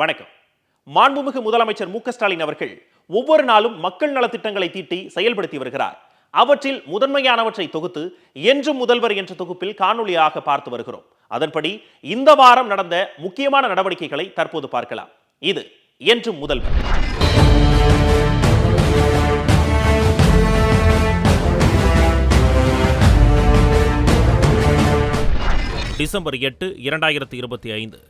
வணக்கம். மாண்புமிகு முதலமைச்சர் மு ஸ்டாலின் அவர்கள் ஒவ்வொரு நாளும் மக்கள் நலத்திட்டங்களை தீட்டி செயல்படுத்தி வருகிறார். அவற்றில் முதன்மையானவற்றை தொகுத்து என்றும் முதல்வர் என்ற தொகுப்பில் காணொலியாக பார்த்து வருகிறோம். அதன்படி இந்த வாரம் நடந்த முக்கியமான நடவடிக்கைகளை தற்போது பார்க்கலாம். இது என்றும் முதல்வர். டிசம்பர் எட்டு இரண்டாயிரத்தி இருபத்தி ஐந்து.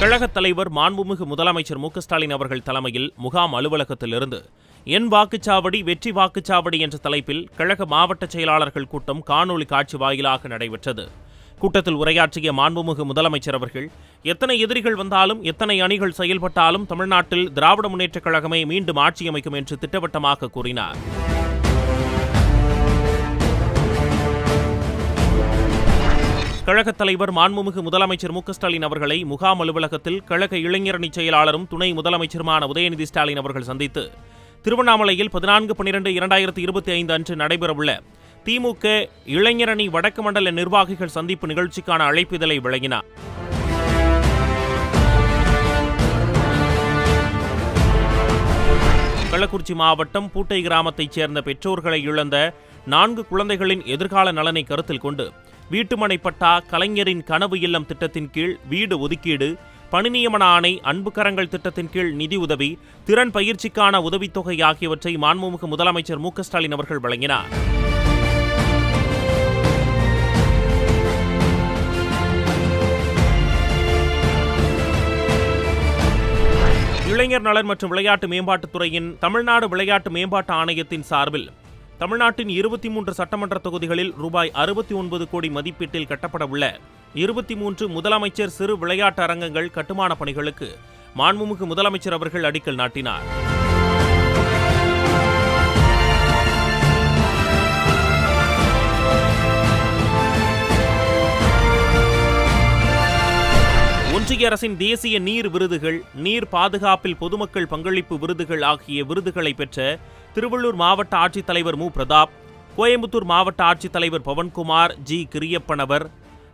கழகத் தலைவர் மாண்புமிகு முதலமைச்சர் மு ஸ்டாலின் அவர்கள் தலைமையில் முகாம் அலுவலகத்திலிருந்து என் வாக்குச்சாவடி வெற்றி வாக்குச்சாவடி என்ற தலைப்பில் கழக மாவட்ட செயலாளர்கள் கூட்டம் காணொலி காட்சி வாயிலாக நடைபெற்றது. கூட்டத்தில் உரையாற்றிய மாண்புமிகு முதலமைச்சர் அவர்கள் எத்தனை எதிரிகள் வந்தாலும் எத்தனை அணிகள் செயல்பட்டாலும் தமிழ்நாட்டில் திராவிட முன்னேற்றக் கழகமே மீண்டும் ஆட்சி அமைக்கும் என்று திட்டவட்டமாக கூறினார். கழகத் தலைவர் மாண்புமிகு முதலமைச்சர் மு ஸ்டாலின் அவர்களை முகாம் அலுவலகத்தில் கழக இளைஞரணி செயலாளரும் துணை முதலமைச்சருமான உதயநிதி ஸ்டாலின் அவர்கள் சந்தித்து திருவண்ணாமலையில் பதினான்கு பன்னிரண்டு இரண்டாயிரத்தி இருபத்தி ஐந்து அன்று நடைபெறவுள்ள திமுக இளைஞரணி வடக்கு மண்டல நிர்வாகிகள் சந்திப்பு நிகழ்ச்சிக்கான அழைப்பிதழை வழங்கினார். கள்ளக்குறிச்சி மாவட்டம் பூட்டை கிராமத்தைச் சேர்ந்த பெற்றோர்களை இழந்த நான்கு குழந்தைகளின் எதிர்கால நலனை கருத்தில் கொண்டு வீட்டுமனை பட்டா கலைஞரின் கனவு இல்லம் திட்டத்தின் கீழ் வீடு ஒதுக்கீடு பணி நியமன ஆணை அன்பு கரங்கள் திட்டத்தின் கீழ் நிதி உதவி திறன் பயிற்சிக்கான உதவித்தொகை ஆகியவற்றை மாண்புமிகு முதலமைச்சர் மு ஸ்டாலின் அவர்கள் வழங்கினார். இளைஞர் நலன் மற்றும் விளையாட்டு மேம்பாட்டுத்துறையின் தமிழ்நாடு விளையாட்டு மேம்பாட்டு ஆணையத்தின் சார்பில் தமிழ்நாட்டின் இருபத்தி மூன்று சட்டமன்ற தொகுதிகளில் ரூபாய் அறுபத்தி ஒன்பது கோடி மதிப்பீட்டில் கட்டப்பட உள்ள இருபத்தி மூன்று முதலமைச்சர் சிறு விளையாட்டு அரங்கங்கள் கட்டுமான பணிகளுக்கு மாண்புமிகு முதலமைச்சர் அவர்கள் அடிக்கல் நாட்டினார். ஒன்றிய அரசின் தேசிய நீர் விருதுகள் நீர் பாதுகாப்பில் பொதுமக்கள் பங்களிப்பு விருதுகள் ஆகிய விருதுகளை பெற்ற திருவள்ளூர் மாவட்ட ஆட்சித்தலைவர் மு. பிரதாப் கோயம்புத்தூர் மாவட்ட ஆட்சித்தலைவர் பவன்குமார் ஜி. கிரியப்பனவர்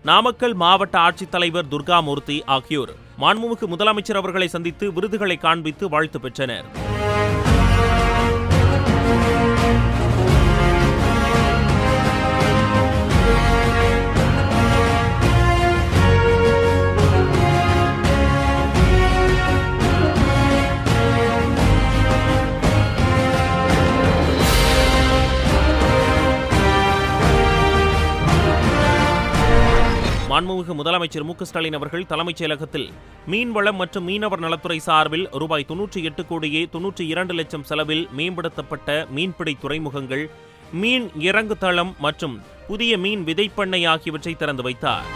நாமக்கல் மாவட்ட ஆட்சித்தலைவர் துர்காமூர்த்தி ஆகியோர். மாண்புமிகு முதலமைச்சர் அவர்களை சந்தித்து விருதுகளை காண்பித்து வாழ்த்து பெற்றனர். மாண்புமிகு முதலமைச்சர் மு ஸ்டாலின் அவர்கள் தலைமைச் செயலகத்தில் மீன்வளம் மற்றும் மீனவர் நலத்துறை சார்பில் ரூபாய் தொன்னூற்றி எட்டு கோடியே தொன்னூற்றி இரண்டு லட்சம் செலவில் மேம்படுத்தப்பட்ட மீன்பிடி துறைமுகங்கள் மீன் இறங்கு தளம் மற்றும் புதிய மீன் விதைப்பண்ணை ஆகியவற்றை திறந்து வைத்தார்.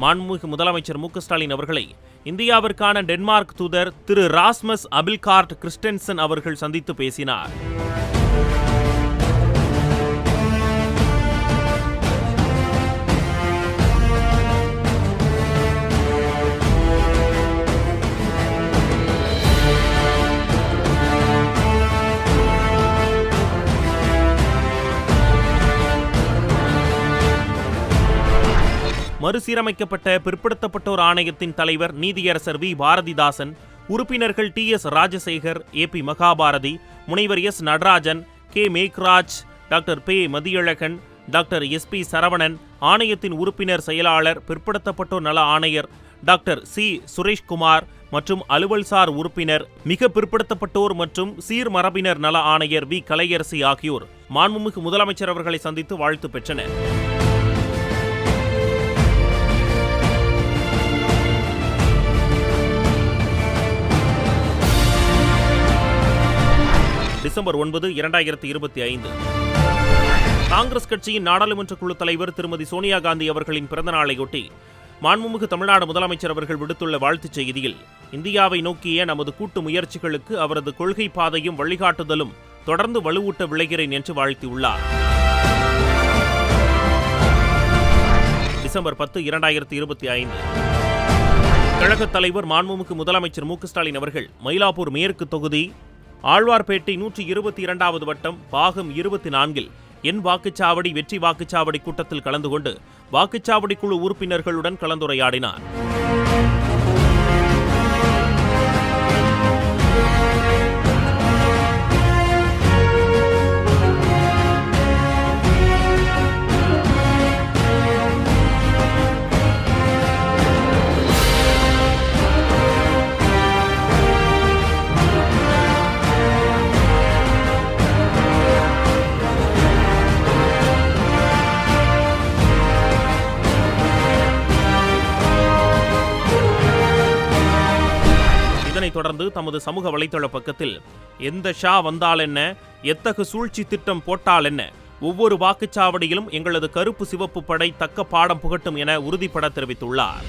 மாண்புமிகு முதலமைச்சர் மு ஸ்டாலின் அவர்களை இந்தியாவிற்கான டென்மார்க் தூதர் திரு ராஸ்மஸ் அபில்கார்ட் கிறிஸ்டன்சன் அவர்கள் சந்தித்து பேசினார். மறுசீரமைக்கப்பட்ட பிற்படுத்தப்பட்டோர் ஆணையத்தின் தலைவர் நீதியரசர் வி. பாரதிதாசன் உறுப்பினர்கள் T. S. Rajasekar A. P. Mahabharathi முனைவர் S. Natarajan K. Megraj doctor பே. Mathiyazhagan doctor S. P. Saravanan ஆணையத்தின் உறுப்பினர் செயலாளர் பிற்படுத்தப்பட்டோர் நல ஆணையர் டாக்டர் சி. சுரேஷ்குமார் மற்றும் அலுவல்சார் உறுப்பினர் மிக பிற்படுத்தப்பட்டோர் மற்றும் சீர்மரபினர் நல ஆணையர் வி. கலையரசி ஆகியோர். மாண்புமிகு முதலமைச்சர் அவர்களை சந்தித்து வாழ்த்து பெற்றனர். டிசம்பர் ஒன்பது இரண்டாயிரத்தி இருபத்தி ஐந்து. காங்கிரஸ் கட்சியின் நாடாளுமன்ற குழு தலைவர் திருமதி சோனியா காந்தி அவர்களின் பிறந்தநாளையொட்டி மாண்புமிகு தமிழ்நாடு முதலமைச்சர் அவர்கள் விடுத்துள்ள வாழ்த்துச் செய்தியில் இந்தியாவை நோக்கிய நமது கூட்டு முயற்சிகளுக்கு அவரது கொள்கை பாதையும் வழிகாட்டுதலும் தொடர்ந்து வலுவூட்ட விளைகிறேன் என்று வாழ்த்தியுள்ளார். டிசம்பர் பத்து இரண்டாயிரத்தி இருபத்தி ஐந்து. கழகத் தலைவர் மாண்புமிகு முதலமைச்சர் மு க ஸ்டாலின் அவர்கள் மயிலாப்பூர் மேற்கு தொகுதி ஆழ்வார்பேட்டை நூற்றி இருபத்தி இரண்டாவது வட்டம் பாகம் இருபத்தி நான்கில் என் வாக்குச்சாவடி வெற்றி வாக்குச்சாவடி கூட்டத்தில் கலந்து கொண்டு வாக்குச்சாவடி குழு உறுப்பினர்களுடன் கலந்துரையாடினார். தொடர்ந்து தமது சமூக வலைதள பக்கத்தில் எந்த ஷா வந்தால் என்ன? எத்தகு சூழ்ச்சி திட்டம் போட்டால் என்ன? ஒவ்வொரு வாக்குச்சாவடியிலும் எங்களது கருப்பு சிவப்பு படை தக்க பாடம் புகட்டும் என உறுதிபட தெரிவித்துள்ளார்.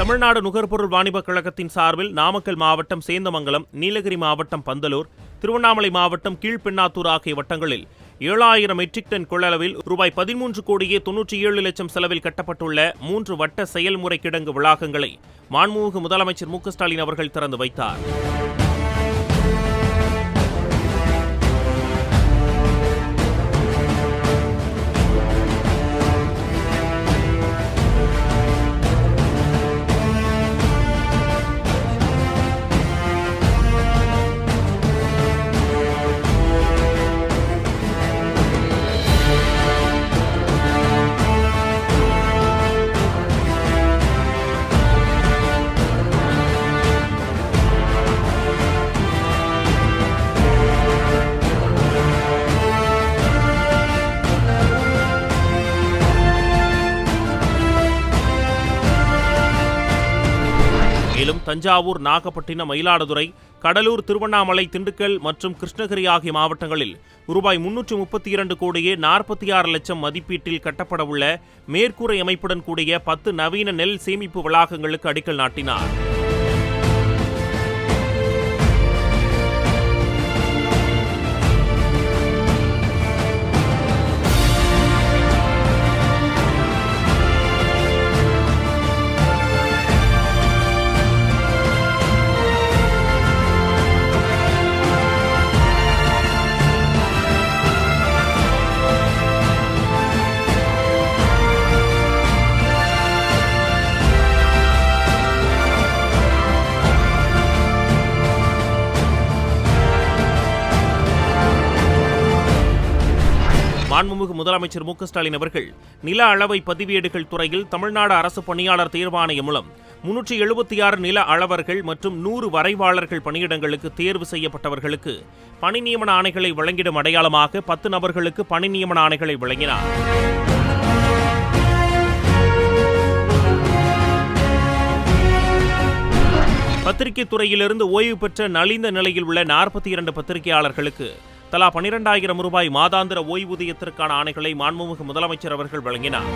தமிழ்நாடு நுகர்பொருள் வாணிபக் கழகத்தின் சார்பில் நாமக்கல் மாவட்டம் சேந்தமங்கலம் நீலகிரி மாவட்டம் பந்தலூர் திருவண்ணாமலை மாவட்டம் கீழ்பெண்ணாத்தூர் ஆகிய வட்டங்களில் ஏழாயிரம் மெட்ரிக் டன் கொள்ளளவில் ரூபாய் பதிமூன்று கோடியே தொன்னூற்றி ஏழு லட்சம் செலவில் கட்டப்பட்டுள்ள மூன்று வட்ட செயல்முறை கிடங்கு வளாகங்களை மாண்புமிகு முதலமைச்சர் மு க ஸ்டாலின் அவர்கள் திறந்து வைத்தார். தஞ்சாவூர் நாகப்பட்டினம் மயிலாடுதுறை கடலூர் திருவண்ணாமலை திண்டுக்கல் மற்றும் கிருஷ்ணகிரி ஆகிய மாவட்டங்களில் ரூபாய் முன்னூற்று முப்பத்தி இரண்டு கோடியே நாற்பத்தி ஆறு லட்சம் மதிப்பீட்டில் கட்டப்படவுள்ள மேற்கூரை அமைப்புடன் கூடிய பத்து நவீன நெல் சேமிப்பு வளாகங்களுக்கு அடிக்கல் நாட்டினார். முதலமைச்சர் மு ஸ்டாலின் அவர்கள் நில அளவை பதிவேடுகள் துறையில் தமிழ்நாடு அரசு பணியாளர் தேர்வாணையம் மூலம் முன்னூற்றி எழுபத்தி ஆறு நில அளவர்கள் மற்றும் நூறு வரைவாளர்கள் பணியிடங்களுக்கு தேர்வு செய்யப்பட்டவர்களுக்கு பணி நியமன ஆணைகளை வழங்கிடும் அடையாளமாக பத்து நபர்களுக்கு பணி நியமன ஆணைகளை வழங்கினார். பத்திரிகை துறையிலிருந்து ஓய்வு பெற்ற நலிந்த நிலையில் உள்ள நாற்பத்தி இரண்டு பத்திரிகையாளர்களுக்கு தலா பனிரெண்டாயிரம் ரூபாய் மாதாந்திர ஓய்வூதியத்திற்கான ஆணைகளை மாண்புமிகு முதலமைச்சர் அவர்கள் வழங்கினார்.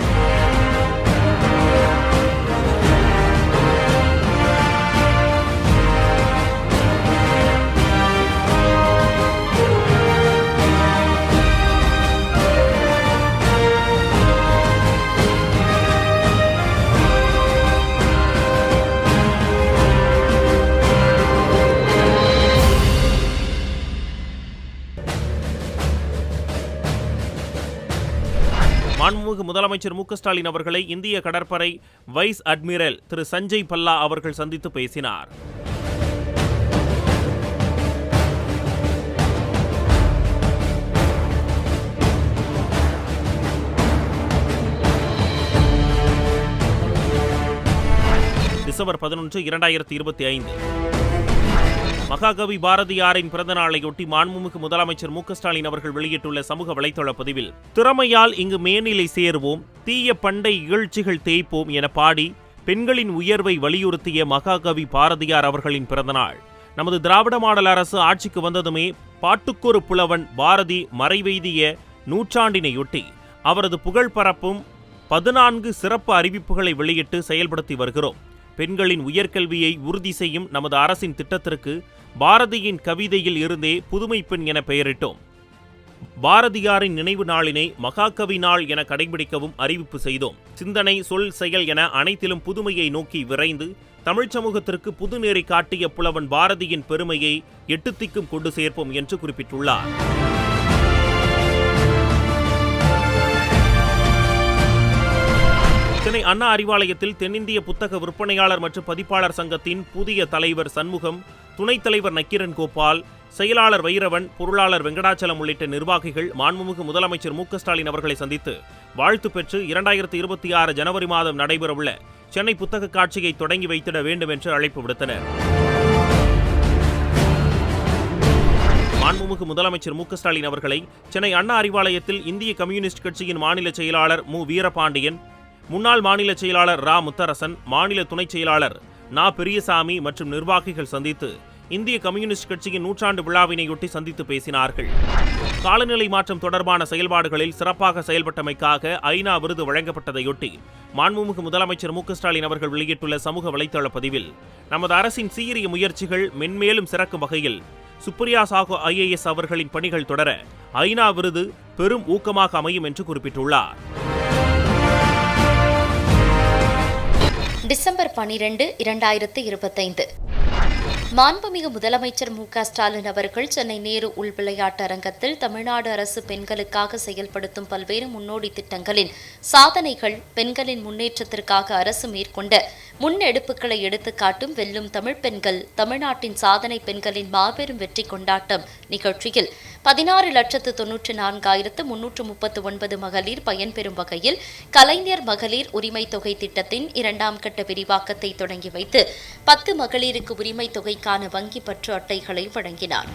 மாண்புமிகு முதலமைச்சர் மு ஸ்டாலின் அவர்களை இந்திய கடற்படை வைஸ் அட்மிரல் திரு சஞ்சய் பல்லா அவர்கள் சந்தித்து பேசினார். டிசம்பர் பதினொன்று இரண்டாயிரத்தி இருபத்தி ஐந்து. மகாகவி பாரதியாரின் பிறந்த நாளையொட்டி மாண்புமிகு முதலமைச்சர் மு ஸ்டாலின் அவர்கள் வெளியிட்டுள்ள சமூக வலைதள பதிவில் திறமையால் இங்கு மேல்நிலை சேருவோம் தீய பண்டை இகழ்ச்சிகள் தேய்ப்போம் என பாடி பெண்களின் உயர்வை வலியுறுத்திய மகாகவி பாரதியார் அவர்களின் பிறந்தநாள் நமது திராவிட மாடல் அரசு ஆட்சிக்கு வந்ததுமே பாட்டுக்கொரு புலவன் பாரதி மறைவெய்திய நூற்றாண்டினையொட்டி அவரது புகழ் பரப்பும் பதினான்கு சிறப்பு அறிவிப்புகளை வெளியிட்டு செயல்படுத்தி வருகிறோம். பெண்களின் உயர்கல்வியை உறுதி செய்யும் நமது அரசின் திட்டத்திற்கு பாரதியின் கவிதையில் இருந்தே புதுமை பெண் என பெயரிட்டோம். பாரதியாரின் நினைவு நாளினை மகாகவி நாள் என கடைபிடிக்கவும் அறிவிப்பு செய்தோம். சிந்தனை சொல் செயல் என அனைத்திலும் புதுமையை நோக்கி விரைந்து தமிழ்ச் சமூகத்திற்கு புதுநெறி காட்டிய புலவன் பாரதியின் பெருமையை எட்டுத்திக்கும் கொண்டு சேர்ப்போம் என்று குறிப்பிட்டுள்ளார். சென்னை அண்ணா அறிவாலயத்தில் தென்னிந்திய புத்தக விற்பனையாளர் மற்றும் பதிப்பாளர் சங்கத்தின் புதிய தலைவர் சண்முகம் துணைத் தலைவர் நக்கீரன் கோபால் செயலாளர் வைரவன் பொருளாளர் வெங்கடாச்சலம் உள்ளிட்ட நிர்வாகிகள் மாண்புமிகு முதலமைச்சர் மு ஸ்டாலின் அவர்களை சந்தித்து வாழ்த்து பெற்று இரண்டாயிரத்தி இருபத்தி ஆறு ஜனவரி மாதம் நடைபெறவுள்ள சென்னை புத்தக காட்சியை தொடங்கி வைத்திட வேண்டும் என்று அழைப்பு விடுத்தனர். மாண்புமிகு முதலமைச்சர் மு ஸ்டாலின் அவர்களை சென்னை அண்ணா அறிவாலயத்தில் இந்திய கம்யூனிஸ்ட் கட்சியின் மாநில செயலாளர் மு வீரபாண்டியன் முன்னாள் மாநில செயலாளர் ரா. முத்தரசன் மாநில துணைச் செயலாளர் நா. பெரியசாமி மற்றும் நிர்வாகிகள் சந்தித்து இந்திய கம்யூனிஸ்ட் கட்சியின் நூற்றாண்டு விழாவினையொட்டி சந்தித்து பேசினார்கள். காலநிலை மாற்றம் தொடர்பான செயல்பாடுகளில் சிறப்பாக செயல்பட்டமைக்காக ஐநா விருது வழங்கப்பட்டதையொட்டி மாண்புமிகு முதலமைச்சர் மு. ஸ்டாலின் அவர்கள் வெளியிட்டுள்ள சமூக வலைதள பதிவில் நமது அரசின் சீரிய முயற்சிகள் மென்மேலும் சிறக்கும் வகையில் சுப்ரியா சாகு ஐஏஎஸ் அவர்களின் பணிகள் தொடர ஐநா விருது பெரும் ஊக்கமாக அமையும் என்று குறிப்பிட்டுள்ளார். டிசம்பர் பனிரெண்டு இரண்டாயிரத்து இருபத்தைந்து. மாண்புமிகு முதலமைச்சர் மு க ஸ்டாலின் அவர்கள் சென்னை நேரு உள் விளையாட்டு அரங்கத்தில் தமிழ்நாடு அரசு பெண்களுக்காக செயல்படுத்தும் பல்வேறு முன்னோடி திட்டங்களின் சாதனைகள் பெண்களின் முன்னேற்றத்திற்காக அரசு மேற்கொண்ட முன்னெடுப்புகளை எடுத்துக்காட்டும் வெல்லும் தமிழ் பெண்கள் தமிழ்நாட்டின் சாதனை பெண்களின் மாபெரும் வெற்றி கொண்டாட்டம் நிகழ்ச்சியில் பதினாறு லட்சத்து தொன்னூற்று நான்காயிரத்து முன்னூற்று முப்பத்து ஒன்பது மகளிர் பயன்பெறும் வகையில் கலைஞர் மகளிர் உரிமை தொகை திட்டத்தின் இரண்டாம் கட்ட விரிவாக்கத்தை தொடங்கி வைத்து பத்து மகளிருக்கு உரிமை தொகைக்கான வங்கி பற்று அட்டைகளை வழங்கினார்.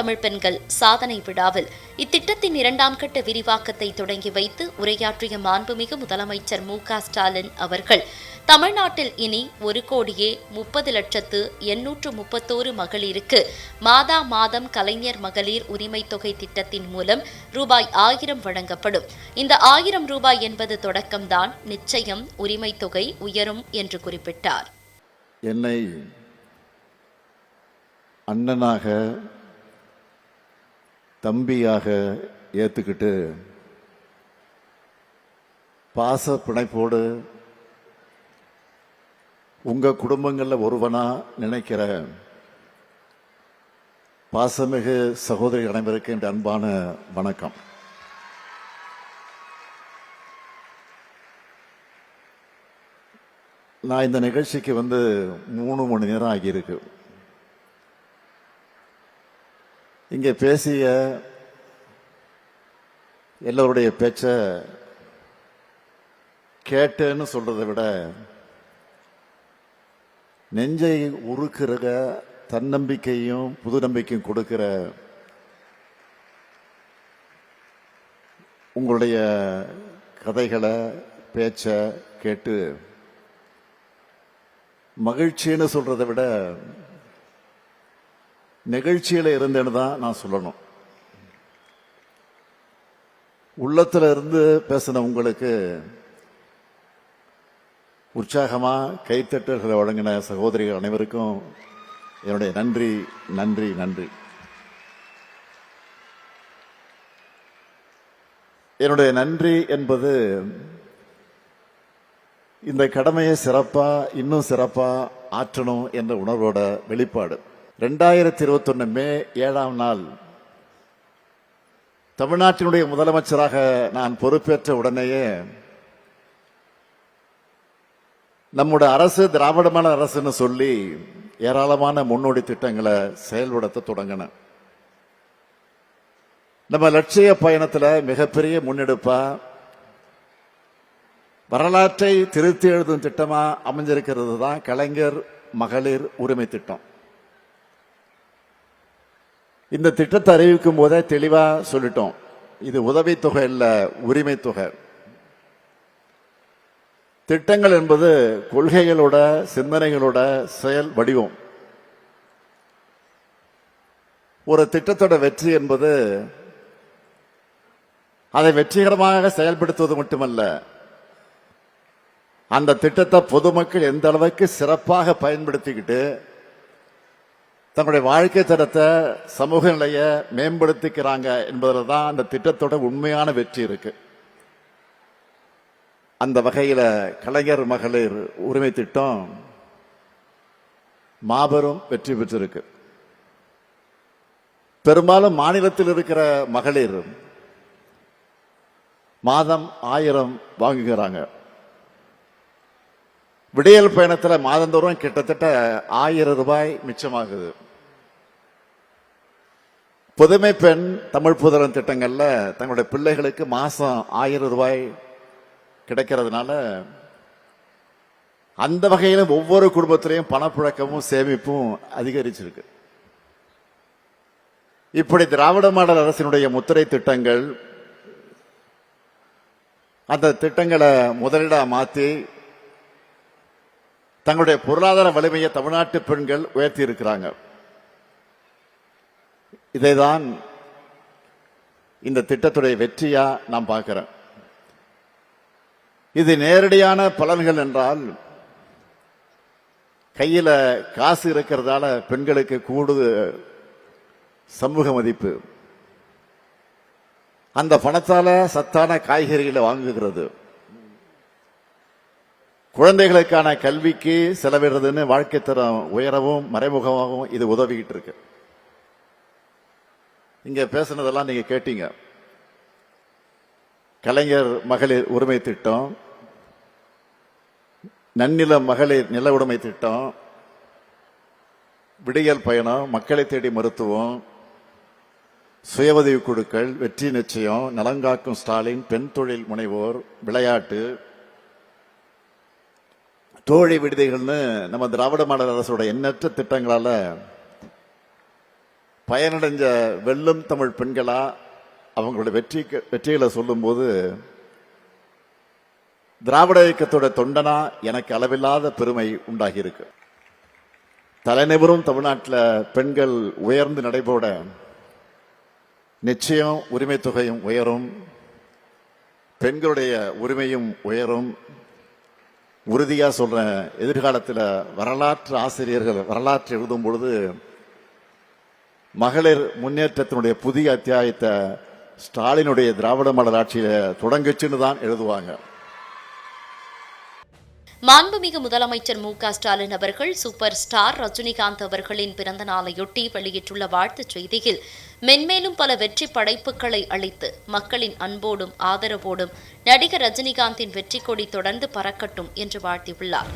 தமிழ் பெண்கள் சாதனை விழாவில் இத்திட்டத்தின் இரண்டாம் கட்ட விரிவாக்கத்தை தொடங்கி வைத்து உரையாற்றிய மாண்புமிகு முதலமைச்சர் மு ஸ்டாலின் அவர்கள் தமிழ்நாட்டில் இனி ஒரு கோடியே முப்பது லட்சத்து எண்ணூற்று முப்பத்தோரு மகளிருக்கு மாதா மாதம் கலைஞர் மகளிர் உரிமை தொகை திட்டத்தின் மூலம் ரூபாய் ஆயிரம் வழங்கப்படும். இந்த ஆயிரம் ரூபாய் என்பது தொடக்கம்தான் நிச்சயம் உரிமை தொகை உயரும் என்று குறிப்பிட்டார். என்னை அண்ணனாக தம்பியாக ஏற்றுக்கிட்டு பாச பிணைப்போடு உங்கள் குடும்பங்களில் ஒருவனாக நினைக்கிற பாசமிகு சகோதரி அனைவருக்கு என்ற அன்பான வணக்கம். நான் இந்த நிகழ்ச்சிக்கு வந்து மூணு மணி நேரம் ஆகியிருக்கு. இங்கே பேசிய எல்லோருடைய பேச்ச கேட்டேன்னு சொல்றதை விட நெஞ்சை உருக்குற தன்னம்பிக்கையும் புது நம்பிக்கையும் கொடுக்கிற உங்களுடைய கதைகளை பேச்ச கேட்டு மகிழ்ச்சின்னு சொல்றதை விட நிகழ்ச்சியில் இருந்தேன்னு தான் நான் சொல்லணும். உள்ளத்துல இருந்து பேசின உங்களுக்கு உற்சாகமா கைத்தட்டல்களை வழங்கின சகோதரிகள் அனைவருக்கும் என்னுடைய நன்றி நன்றி நன்றி. என்னுடைய நன்றி என்பது இந்த கடமையை சிறப்பா இன்னும் சிறப்பா ஆற்றணும் என்ற உணர்வோட வெளிப்பாடு. ரெண்டாயிரத்தி இருபத்தொன்னு மே ஏழாம் நாள் தமிழ்நாட்டினுடைய முதலமைச்சராக நான் பொறுப்பேற்ற உடனேயே நம்முடைய அரசு திராவிடமான அரசுன்னு சொல்லி ஏராளமான முன்னோடி திட்டங்களை செயல்படுத்த தொடங்கின. நம்ம லட்சிய பயணத்தில் மிகப்பெரிய முன்னெடுப்பா வரலாற்றை திருத்தி எழுதும் திட்டமாக அமைஞ்சிருக்கிறது தான் கலைஞர் மகளிர் உரிமை திட்டம். இந்த திட்டத்தை அறிவிக்கும் போதே தெளிவா சொல்லிட்டோம். இது உதவித்தொகை இல்ல உரிமை தொகை திட்டங்கள் என்பது கொள்கைகளோட சிந்தனைகளோட செயல் வடிவம். ஒரு திட்டத்தோட வெற்றி என்பது அதை வெற்றிகரமாக செயல்படுத்துவது மட்டுமல்ல அந்த திட்டத்தை பொதுமக்கள் எந்த அளவுக்கு சிறப்பாக பயன்படுத்திக்கிட்டு தங்களுடைய வாழ்க்கை தரத்தை சமூக நிலையை மேம்படுத்திக்கிறாங்க என்பதில் தான் அந்த திட்டத்தோட உண்மையான வெற்றி இருக்கு. அந்த வகையில் கலைஞர் மகளிர் உரிமை திட்டம் மாபெரும் வெற்றி பெற்றிருக்கு. பெரும்பாலும் மாநிலத்தில் இருக்கிற மகளிர் மாதம் ஆயிரம் வாங்குகிறாங்க. விடையல் பயணத்தில் மாதந்தோறும் கிட்டத்தட்ட ஆயிரம் ரூபாய் மிச்சமாகுது. புதுமை பெண் தமிழ் புதரன் திட்டங்களில் தங்களுடைய பிள்ளைகளுக்கு மாதம் ஆயிரம் ரூபாய் கிடைக்கிறதுனால அந்த வகையிலும் ஒவ்வொரு குடும்பத்திலையும் பணப்புழக்கமும் சேமிப்பும் அதிகரிச்சிருக்கு. இப்படி திராவிட மாடல் அரசினுடைய முத்திரை திட்டங்கள் அந்த திட்டங்களை முதலீடாக மாற்றி தங்களுடைய பொருளாதார வலிமையை தமிழ்நாட்டு பெண்கள் உயர்த்தி இருக்கிறாங்க இதைதான் இந்த திட்டத்துடைய வெற்றியா நான் பார்க்கிறோம். இது நேரடியான பலன்கள் என்றால் கையில் காசு இருக்கிறதால பெண்களுக்கு கூடுது சமூக மதிப்பு. அந்த பணத்தால சத்தான காய்கறிகளை வாங்குகிறது. குழந்தைகளுக்கான கல்விக்கு செலவிடுறதுன்னு வாழ்க்கை தரம் உயரவும் மறைமுகமாகவும் இது உதவிக்கிட்டு இருக்கு. இங்க பேசுனதெல்லாம் நீங்க கேட்டீங்க. கலைஞர் மகளிர் உரிமை திட்டம் நன்னில மகளிர் நில உடைமை திட்டம் விடியல் பயணம் மக்களை தேடி மருத்துவம் சுய உதவி குழுக்கள் வெற்றி நிச்சயம் நலங்காக்கும் ஸ்டாலின் பெண் தொழில் முனைவோர் விளையாட்டு தோழி விடுதிகள்னு நம்ம திராவிட மாடல் அரசோட எண்ணற்ற திட்டங்களால் பயனடைஞ்ச வெல்லும் தமிழ் பெண்களா அவங்களோட வெற்றி வெற்றிகளை சொல்லும்போது திராவிட இயக்கத்தோட தொண்டனா எனக்கு அளவில்லாத பெருமை உண்டாகி இருக்கு தலைநிபரும் தமிழ்நாட்டில் பெண்கள் உயர்ந்து நடைபோட நிச்சயம் உரிமை தொகையும் உயரும் பெண்களுடைய உரிமையும் உயரும் உறுதியாக சொல்கிறேன் எதிர்காலத்தில் வரலாற்று ஆசிரியர்கள் வரலாற்று எழுதும் பொழுது மகளிர் முன்னேற்றத்தினுடைய புதிய அத்தியாயத்தை ஸ்டாலினுடைய திராவிட மலர் ஆட்சியில் தொடங்குச்சுன்னு தான் எழுதுவாங்க. மாண்புமிகு முதலமைச்சர் மு க ஸ்டாலின் அவர்கள் சூப்பர் ஸ்டார் ரஜினிகாந்த் அவர்களின் பிறந்த நாளையொட்டி வெளியிட்டுள்ள வாழ்த்துச் செய்தியில் மென்மேலும் பல வெற்றி படைப்புகளை அளித்து மக்களின் அன்போடும் ஆதரவோடும் நடிகர் ரஜினிகாந்தின் வெற்றி கொடி தொடர்ந்து பறக்கட்டும் என்று வாழ்த்தியுள்ளார்.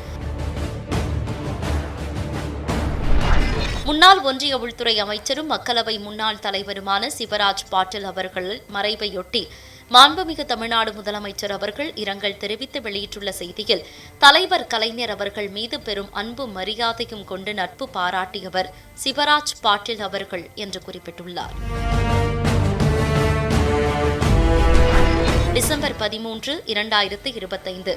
முன்னாள் ஒன்றிய உள்துறை அமைச்சரும் மக்களவை முன்னாள் தலைவருமான சிவராஜ் பாட்டில் அவர்கள் மறைவையொட்டி மாண்புமிகு தமிழ்நாடு முதலமைச்சர் அவர்கள் இரங்கல் தெரிவித்து வெளியிட்டுள்ள செய்தியில் தலைவர் கலைஞர் அவர்கள் மீது பெரும் அன்பும் மரியாதையும் கொண்டு நட்பு பாராட்டியவர் சிவராஜ் பாட்டில் அவர்கள் என்று குறிப்பிட்டுள்ளார். டிசம்பர் பதிமூன்று இரண்டாயிரத்து இருபத்தைந்து.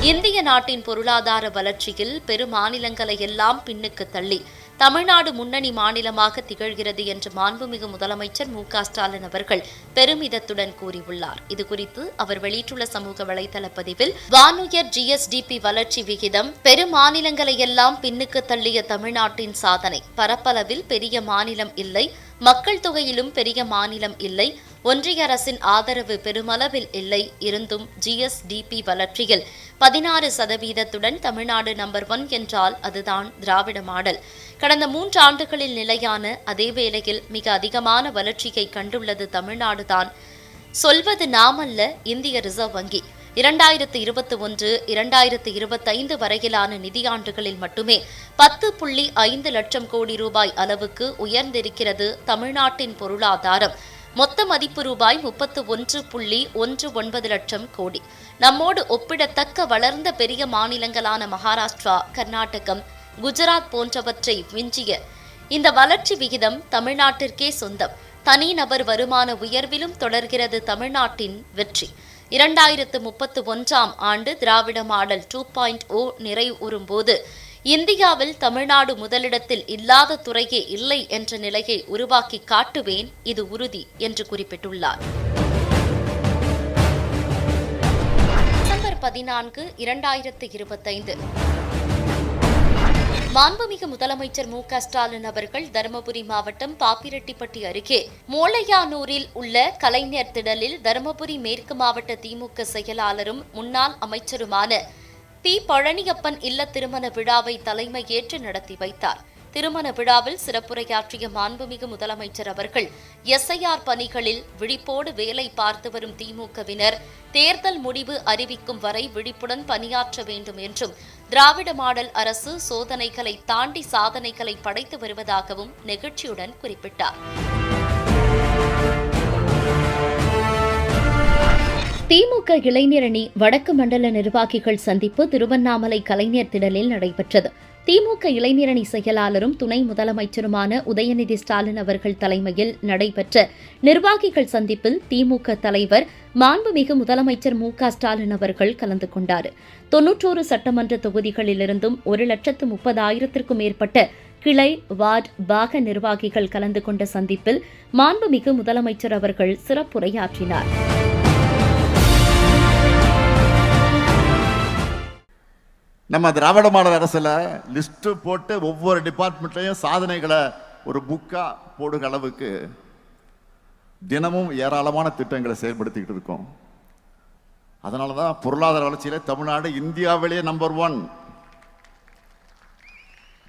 இந்திய நாட்டின் பொருளாதார வளர்ச்சியில் பெருமாநிலங்களை எல்லாம் பின்னுக்கு தள்ளி தமிழ்நாடு முன்னணி மாநிலமாக திகழ்கிறது என்று மாண்புமிகு முதலமைச்சர் மு ஸ்டாலின் அவர்கள் பெருமிதத்துடன் கூறியுள்ளார். இதுகுறித்து அவர் வெளியிட்டுள்ள சமூக வலைதள பதிவில் வானுயர் ஜிஎஸ்டிபி வளர்ச்சி விகிதம் பெருமாநிலங்களையெல்லாம் பின்னுக்கு தள்ளிய தமிழ்நாட்டின் சாதனை. பரப்பளவில் பெரிய மாநிலம் இல்லை மக்கள் தொகையிலும் பெரிய மாநிலம் இல்லை. ஒன்றிய அரசின் ஆதரவு பெருமளவில் இல்லை. இருந்தும் ஜிஎஸ்டிபி வளர்ச்சியில் பதினாறு சதவீதத்துடன் தமிழ்நாடு நம்பர் ஒன் என்றால் அதுதான் திராவிட மாடல். கடந்த மூன்று ஆண்டுகளில் நிலையான அதே வேளையில் மிக அதிகமான வளர்ச்சியை கண்டுள்ளது தமிழ்நாடுதான். சொல்வது நாமல்ல இந்திய ரிசர்வ் வங்கி. இரண்டாயிரத்து இருபத்தி ஒன்று இரண்டாயிரத்து இருபத்தைந்து வரையிலான நிதியாண்டுகளில் மட்டுமே பத்து புள்ளி ஐந்து லட்சம் கோடி ரூபாய் அளவுக்கு உயர்ந்திருக்கிறது தமிழ்நாட்டின் பொருளாதாரம். மொத்த மதிப்பு ரூபாய் முப்பத்து ஒன்று புள்ளி ஒன்று ஒன்பது லட்சம் கோடி. நம்மோடு ஒப்பிடத்தக்க வளர்ந்த பெரிய மாநிலங்களான மகாராஷ்டிரா கர்நாடகம் குஜராத் போன்றவற்றை விஞ்சிய இந்த வளர்ச்சி விகிதம் தமிழ்நாட்டிற்கே சொந்தம். தனிநபர் வருமான உயர்விலும் தொடர்கிறது தமிழ்நாட்டின் வெற்றி. இரண்டாயிரத்து முப்பத்து ஒன்றாம் ஆண்டு Dravida model two point O நிறைவுறும்போது இந்தியாவில் தமிழ்நாடு முதலிடத்தில் இல்லாத துறையே இல்லை என்ற நிலையை உருவாக்கி காட்டுவேன் இது உறுதி என்று குறிப்பிட்டுள்ளார். டிசம்பர் பதினான்கு இரண்டாயிரத்து இருபத்தைந்து. மாண்புமிகு முதலமைச்சர் மு ஸ்டாலின் அவர்கள் தருமபுரி மாவட்டம் பாப்பிரெட்டிப்பட்டி அருகே மோளையானூரில் உள்ள கலைஞர் திடலில் தருமபுரி மேற்கு மாவட்ட திமுக செயலாளரும் முன்னாள் அமைச்சருமான பி பழனியப்பன் இல்ல திருமண விழாவை தலைமையேற்று நடத்தி வைத்தார். திருமண விழாவில் சிறப்புரையாற்றிய மாண்புமிகு முதலமைச்சர் அவர்கள் எஸ்ஐஆர் பணிகளில் விழிப்போடு வேலை பார்த்து வரும் திமுகவினர் தேர்தல் முடிவு அறிவிக்கும் வரை விழிப்புடன் பணியாற்ற வேண்டும் என்றும் திராவிட மாடல் அரசு சோதனைகளை தாண்டி சாதனைகளை படைத்து வருவதாகவும் நெகிழ்ச்சியுடன் குறிப்பிட்டார். திமுக இளைஞரணி வடக்கு மண்டல நிர்வாகிகள் சந்திப்பு திருவண்ணாமலை கலைஞர் திடலில் நடைபெற்றது. திமுக இளைஞரணி செயலாளரும் துணை முதலமைச்சருமான உதயநிதி ஸ்டாலின் அவர்கள் தலைமையில் நடைபெற்ற நிர்வாகிகள் சந்திப்பில் திமுக தலைவர் மாண்புமிகு முதலமைச்சர் மு க ஸ்டாலின் அவர்கள் கலந்து கொண்டார். தொன்னூற்றோரு சட்டமன்ற தொகுதிகளிலிருந்தும் ஒரு லட்சத்து முப்பதாயிரத்திற்கும் மேற்பட்ட கிளை வார்டு பாக நிர்வாகிகள் கலந்து கொண்ட சந்திப்பில் மாண்புமிகு முதலமைச்சர் அவர்கள் சிறப்புரையாற்றினார். நம்ம திராவிட மாடல் அரசில் லிஸ்ட்டு போட்டு ஒவ்வொரு டிபார்ட்மெண்ட்லேயும் சாதனைகளை ஒரு புக்காக போடுகிற அளவுக்கு தினமும் ஏராளமான திட்டங்களை செயல்படுத்திக்கிட்டு இருக்கோம். அதனால தான் பொருளாதார வளர்ச்சியில் தமிழ்நாடு இந்தியாவிலேயே நம்பர் ஒன்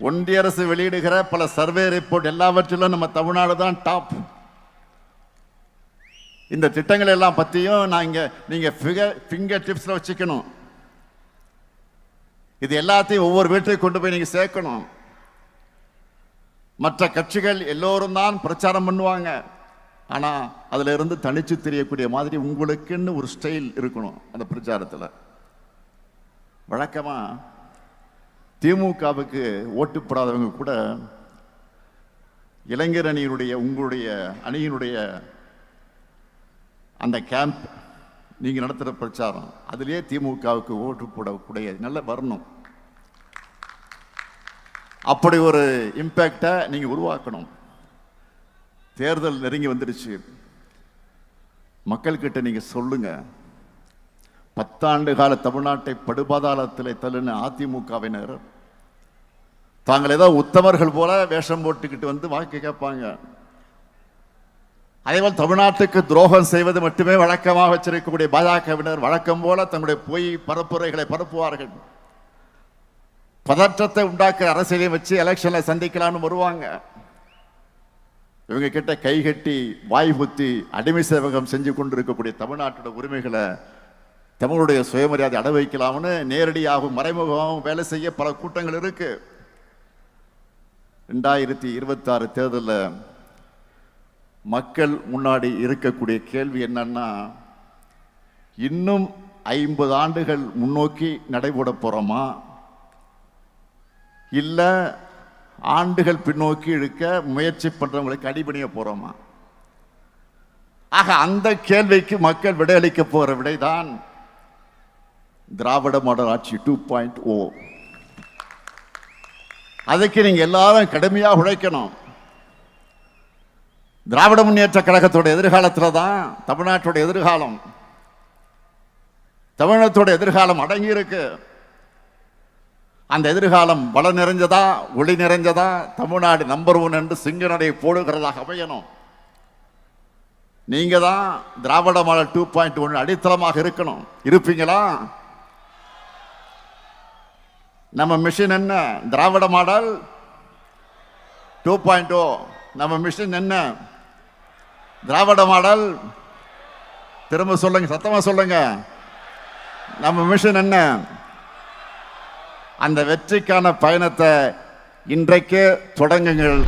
ஒன்றிய அரசு வெளியிடுகிற பல சர்வே ரிப்போர்ட் எல்லாவற்றிலும் நம்ம தமிழ்நாடு தான் டாப் இந்த திட்டங்கள் எல்லாம் பற்றியும் நான் இங்கே நீங்கள் ஃபிகர் ஃபிங்கர் டிப்ஸில் வச்சுக்கணும். இது எல்லாத்தையும் ஒவ்வொரு வீட்டுக்கு கொண்டு போய் நீங்கள் சேர்க்கணும். மற்ற கட்சிகள் எல்லோரும் தான் பிரச்சாரம் பண்ணுவாங்க. ஆனால் அதில் இருந்து தனிச்சு தெரியக்கூடிய மாதிரி உங்களுக்குன்னு ஒரு ஸ்டைல் இருக்கணும் அந்த பிரச்சாரத்தில். வழக்கமாக திமுகவுக்கு ஓட்டு போடாதவங்க கூட இளைஞர் அணியினுடைய உங்களுடைய அணியினுடைய அந்த கேம்ப் நீங்க நடத்துகிற பிரச்சாரம். அதிலே திமுகவுக்கு ஓட்டு போடக்கூடிய நல்ல வரணும். அப்படி ஒரு இம்பேக்டை நீங்க உருவாக்கணும். தேர்தல் நெருங்கி வந்துடுச்சு மக்கள்கிட்ட நீங்க சொல்லுங்க. பத்தாண்டு கால தமிழ்நாட்டை படுபாதாளத்தில் தள்ளுன அதிமுகவினர் தாங்கள் ஏதோ உத்தமர்கள் போல வேஷம் போட்டுக்கிட்டு வந்து வாக்கு கேட்பாங்க. அதேபோல் தமிழ்நாட்டுக்கு துரோகம் செய்வது மட்டுமே வழக்கமாக வச்சிருக்கக்கூடிய பாஜகவினர் வழக்கம் போல தங்களுடைய பொய் பரப்புரைகளை பரப்புவார்கள். பதற்றத்தை உண்டாக்குற அரசியலை வச்சு எலெக்ஷனில் சந்திக்கலாம்னு வருவாங்க. இவங்க கிட்ட கை கட்டி வாய் புத்தி அடிமை சேவகம் செஞ்சு கொண்டு இருக்கக்கூடிய தமிழ்நாட்டோட உரிமைகளை தமிழுடைய சுயமரியாதை அட வைக்கலாம்னு நேரடியாகவும் மறைமுகமாகவும் வேலை செய்ய பல கூட்டங்கள் இருக்கு. ரெண்டாயிரத்தி இருபத்தாறு தேர்தலில் மக்கள் முன்னாடி இருக்கக்கூடிய கேள்வி என்னன்னா இன்னும் ஐம்பது ஆண்டுகள் முன்னோக்கி நடைபெற போகிறோமா இல்லை ஆண்டுகள் பின்னோக்கி இழுக்க முயற்சி பண்ணுறவங்களுக்கு அடிபணிய போகிறோமா ஆக அந்த கேள்விக்கு மக்கள் விடையளிக்க போகிற விடைதான் திராவிட மாடல் ஆட்சி டூ பாயிண்ட் ஓ. அதுக்கு நீங்கள் எல்லாரும் கடுமையாக உழைக்கணும். திராவிட முன்னேற்ற கழகத்தோட எதிர்காலத்தில் தான் தமிழ்நாட்டோட எதிர்காலம். தமிழகத்தோட எதிர்காலம் அடங்கியிருக்கு அந்த எதிர்காலம் வள நிறைஞ்சதா ஒளி நிறைஞ்சதா தமிழ்நாடு நம்பர் ஒன் என்று சிங்க நடை போடுகிறதாக அமையணும். நீங்கள் தான் Dravida model two point one அடித்தளமாக இருக்கணும். இருப்பீங்களா? நம்ம மிஷின் என்ன? Dravida model two point O நம்ம மிஷின் என்ன? திராவிட மாடல். திரும்ப சொல்லுங்க சத்தமா சொல்லுங்க. நம்ம மிஷன் என்ன? அந்த வெற்றிக்கான பயணத்தை இன்றைக்கே தொடங்குங்கள்.